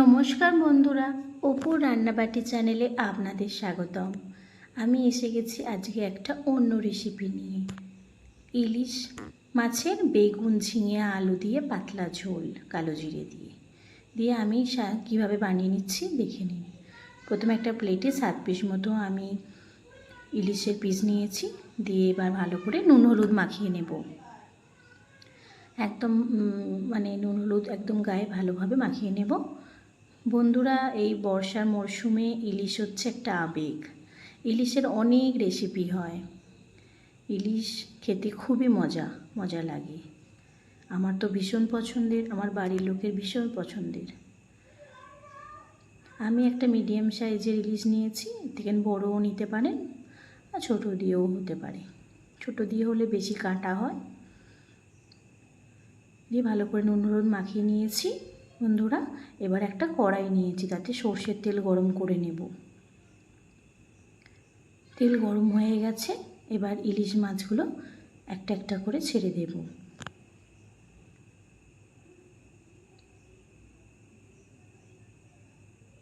নমস্কার বন্ধুরা, অপুর রান্নাবাটি চ্যানেলে আপনাদের স্বাগতম। আমি এসে গেছি আজকে একটা অন্য রেসিপি নিয়ে। ইলিশ মাছের বেগুন, ঝিঙে, আলু দিয়ে পাতলা ঝোল, কালো জিরে দিয়ে। দিয়ে আমি কীভাবে বানিয়ে নিচ্ছি দেখে নিন প্রথমে একটা প্লেটে সাত পিস মতো আমি ইলিশের পিস নিয়েছি, দিয়ে এবার ভালো করে নুন, হলুদ মাখিয়ে নেব। একদম মানে নুন, হলুদ একদম গায়ে ভালোভাবে মাখিয়ে নেব। বন্ধুরা, এই বর্ষার মরশুমে ইলিশ হচ্ছে একটা আবেগ। ইলিশের অনেক রেসিপি হয়। ইলিশ খেতে খুবই মজা মজা লাগে। আমার তো ভীষণ পছন্দের, আমার বাড়ির লোকের ভীষণ পছন্দের। আমি একটা মিডিয়াম সাইজের ইলিশ নিয়েছি থেকে বড়ও নিতে পারেন আর ছোটো দিয়েও হতে পারে। ছোটো দিয়ে হলে বেশি কাটা হয়। দিয়ে ভালো করে নুন হলুদ মাখিয়ে নিয়েছি। বন্ধুরা, এবার একটা কড়াই নিয়েছি তাতে সর্ষের তেল গরম করে নেব। তেল গরম হয়ে গেছে, এবার ইলিশ মাছগুলো একটা একটা করে ছেড়ে দেব।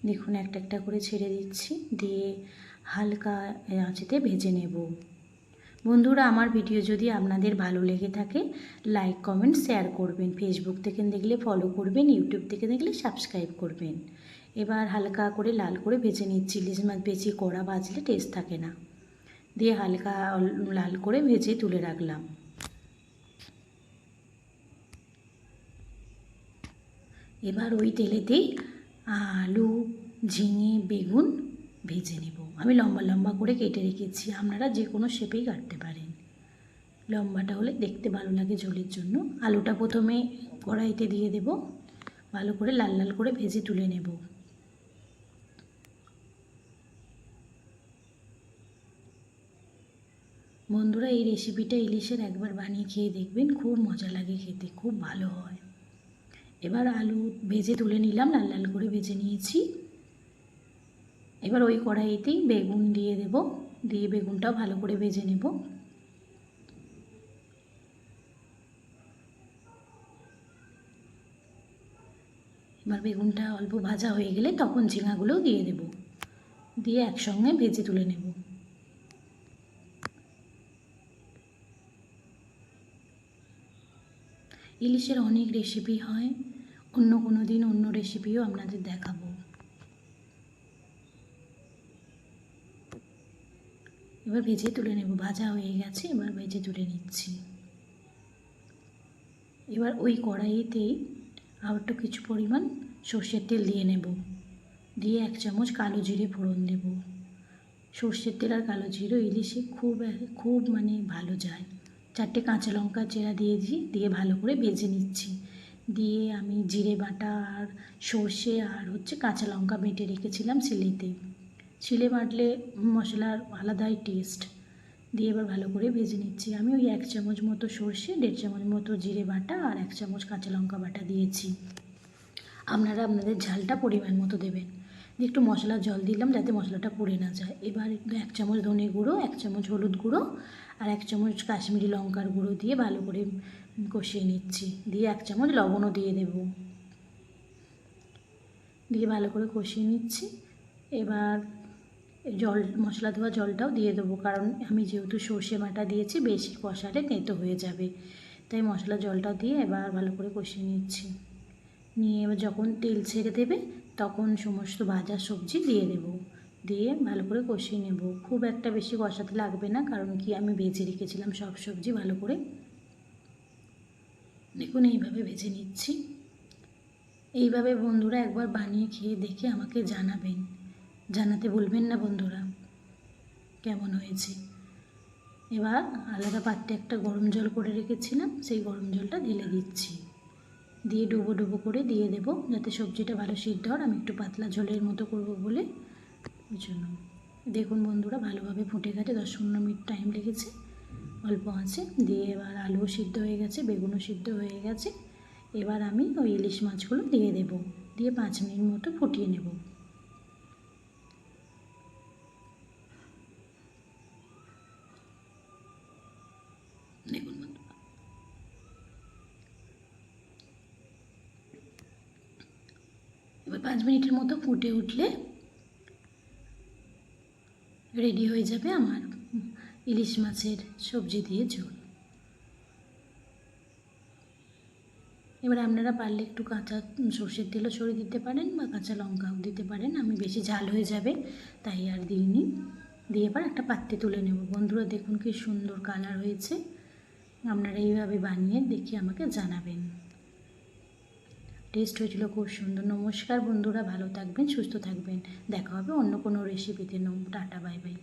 দেখুন, একটা একটা করে ছেড়ে দিচ্ছি, দিয়ে হালকা আঁচেতে ভেজে নেব। বন্ধুরা, আমার ভিডিও যদি আপনাদের ভালো লেগে থাকে লাইক কমেন্ট শেয়ার করবেন। ফেসবুক থেকে দেখলে ফলো করবেন ইউটিউব থেকে দেখলে সাবস্ক্রাইব করবেন। এবার হালকা করে লাল করে ভেজে নিচ্ছি। ইলিশ মাছ বেশি কড়া ভাজলে টেস্ট থাকে না। দিয়ে হালকা লাল করে ভেজে তুলে রাখলাম। এবার ওই তেলেতেই আলু, ঝিঙে, বেগুন ভেজে নেব। আমি লম্বা লম্বা করে কেটে রেখেছি, আপনারা যে কোনো শেপেই কাটতে পারেন। লম্বাটা হলে দেখতে ভালো লাগে ঝোলের জন্য। আলুটা প্রথমে কড়াইতে দিয়ে দেব, ভালো করে লাল লাল করে ভেজে তুলে নেব। বন্ধুরা, এই রেসিপিটা ইলিশের একবার বানিয়ে খেয়ে দেখবেন, খুব মজা লাগে খেতে, খুব ভালো হয়। এবার আলু ভেজে তুলে নিলাম, লাল লাল করে ভেজে নিয়েছি। এবার ওই কড়াইতেই বেগুন দিয়ে দেব। দিয়ে বেগুনটাও ভালো করে ভেজে নেব। এবার বেগুনটা অল্প ভাজা হয়ে গেলে তখন ঝিঙাগুলোও দিয়ে দেব। দিয়ে একসঙ্গে ভেজে তুলে নেব। ইলিশের অনেক রেসিপি হয়। অন্য কোনো দিন অন্য রেসিপিও আপনাদের দেখাবো। এবার ভেজে তুলে নেব। ভাজা হয়ে গেছে, এবার ভেজে তুলে নিচ্ছি। এবার ওই কড়াইতেই একটু কিছু পরিমাণ সর্ষের তেল দিয়ে নেব। দিয়ে এক চামচ কালো জিরে ফোড়ন দেব। সর্ষের তেল আর কালো জিরে ইলিশে খুব খুব মানে ভালো যায়। চারটে কাঁচা লঙ্কা চেরা দিয়েছি দিয়ে ভালো করে ভেজে নিচ্ছি। দিয়ে আমি জিরে বাটা আর সর্ষে আর হচ্ছে কাঁচা লঙ্কা বেটে রেখেছিলাম সিলিতে। শিলে বাটলে মশলার আলাদাই টেস্ট দিয়ে এবার ভালো করে ভেজে নিচ্ছি। আমি ওই এক চামচ মতো সর্ষে, দেড় চামচ মতো জিরে বাটা আর এক চামচ কাঁচা লঙ্কা বাটা দিয়েছি। আপনারা আপনাদের ঝালটা পরিমাণ মতো দেবেন। দিয়ে একটু মশলা জল দিলাম যাতে মশলাটা পুড়ে না যায়। এবার এক চামচ ধনে গুঁড়ো, এক চামচ হলুদ গুঁড়ো আর এক চামচ কাশ্মীরি লঙ্কার গুঁড়ো দিয়ে ভালো করে কষিয়ে নিচ্ছি। দিয়ে এক চামচ লবণও দিয়ে দেব। দিয়ে ভালো করে কষিয়ে নিচ্ছি। এবার জল, মশলা দেওয়া জলটাও দিয়ে দেবো। কারণ আমি যেহেতু সর্ষে বাটা দিয়েছি, বেশি কষালে তেঁতো হয়ে যাবে। তাই মশলা জলটা দিয়ে এবার ভালো করে কষিয়ে নিচ্ছি। নিয়ে এবার যখন তেল ছেড়ে দেবে, তখন সমস্ত ভাজা সবজি দিয়ে দেব। দিয়ে ভালো করে কষিয়ে নেব। খুব একটা বেশি কষাতে লাগবে না, কারণ কি আমি ভেজে রেখেছিলাম সব সবজি ভালো করে। দেখুন, এইভাবে ভেজে নিচ্ছি। এইভাবে বন্ধুরা একবার বানিয়ে খেয়ে দেখে আমাকে জানাবেন। জানাতে ভুলবেন না বন্ধুরা। কেমন হয়েছে? এবার আলাদা পাত্রে একটা গরম জল করে রেখেছিলাম, সেই গরম জলটা ঢেলে দিচ্ছি। দিয়ে ডুবো ডুবো করে দিয়ে দেব, যাতে সবজিটা ভালো সিদ্ধ হয় আমি একটু পাতলা ঝোলের মতো করব বলে ওই জন্য। দেখুন বন্ধুরা, ভালোভাবে ফুটে গেছে, দশ পনেরো মিনিট টাইম লেগেছে। অল্প আছে, দিয়ে এবার আলুও সিদ্ধ হয়ে গেছে, বেগুনও সিদ্ধ হয়ে গেছে। এবার আমি ওই ইলিশ মাছগুলো দিয়ে দেব। দিয়ে পাঁচ মিনিট মতো ফুটিয়ে নেব। পাঁচ মিনিটের মতো ফুটে উঠলে রেডি হয়ে যাবে আমার ইলিশ মাছের সবজি দিয়ে ঝোল। এবার আপনারা পারলে একটু কাঁচা সর্ষের তেলও সরিয়ে দিতে পারেন বা কাঁচা লঙ্কাও দিতে পারেন, আমি বেশি ঝাল হয়ে যাবে, তাই আর দিইনি। দিয়ে এবার একটা পাত্রে তুলে নেব। বন্ধুরা, দেখুন কি সুন্দর কালার হয়েছে। আপনারা এইভাবে বানিয়ে দেখে আমাকে জানাবেন। টেস্ট হয়েছিল খুব সুন্দর। নমস্কার বন্ধুরা, ভালো থাকবেন, সুস্থ থাকবেন। দেখা হবে অন্য কোনো রেসিপিতে টাটা বাই বাই